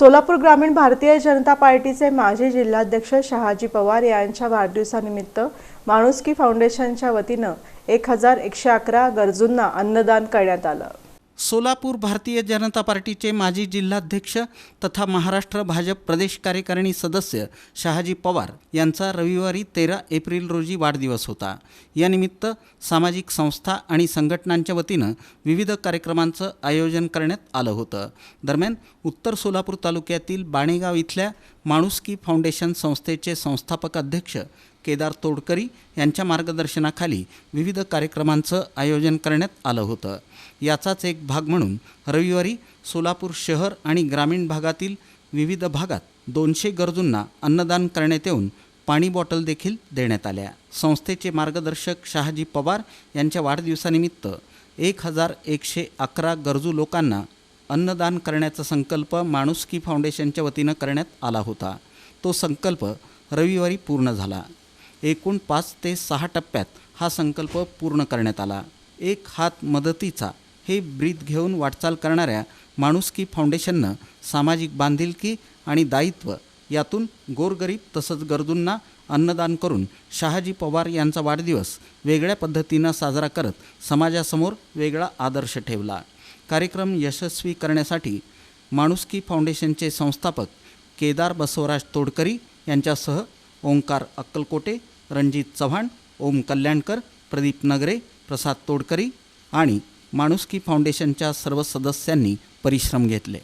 सोलापूर ग्रामीण भारतीय जनता पार्टीचे माजी जिल्हाध्यक्ष शहाजी पवार यांच्या वाढदिवसानिमित्त माणुसकी फाउंडेशनच्या वतीनं एक हजार एकशे अकरा गरजूंना अन्नदान करण्यात आलं. सोलापूर भारतीय जनता पार्टीचे माजी जिल्हाध्यक्ष तथा महाराष्ट्र भाजप प्रदेश कार्यकारिणी सदस्य शहाजी पवार यांचा रविवारी तेरा एप्रिल रोजी वाढदिवस होता. यानिमित्त सामाजिक संस्था आणि संघटनांच्या वतीनं विविध कार्यक्रमांचं आयोजन करण्यात आलं होतं. दरम्यान उत्तर सोलापूर तालुक्यातील बाणेगाव इथल्या माणुसकी फाउंडेशन संस्थेचे संस्थापक अध्यक्ष केदार तोडकरी यांच्या मार्गदर्शनाखाली विविध कार्यक्रमांचं आयोजन करण्यात आलं होतं. याचाच एक भाग म्हणून रविवारी सोलापूर शहर आणि ग्रामीण भागातील विविध भागात दोनशे गरजूंना अन्नदान करण्यात येऊन पाणी बॉटल देखील देण्यात आल्या. संस्थेचे मार्गदर्शक शहाजी पवार यांच्या वाढदिवसानिमित्त एक हजार एकशे अकरा गरजू लोकांना अन्नदान करण्याचा संकल्प माणुसकी फाउंडेशनच्या वतीनं करण्यात आला होता. तो संकल्प रविवारी पूर्ण झाला. एकूण पाच ते सहा टप्प्यात हा संकल्प पूर्ण करण्यात आला. एक हात मदतीचा हे ब्रीद घेऊन वाटचाल करणाऱ्या माणुसकी फाउंडेशननं सामाजिक बांधिलकी आणि दायित्व यातून गोरगरीब तसंच गरजूंना अन्नदान करून शहाजी पवार यांचा वाढदिवस वेगळ्या पद्धतीनं साजरा करत समाजासमोर वेगळा आदर्श ठेवला. कार्यक्रम यशस्वी करण्यासाठी माणुसकी फाउंडेशनचे संस्थापक केदार बसवराज तोडकरी यांच्यासह ओंकार अक्कलकोटे रणजित चव्हाण ओम कल्याणकर प्रदीप नगरे प्रसाद तोडकरी आणि माणुसकी फाउंडेशनच्या सर्व सदस्यांनी परिश्रम घेतले.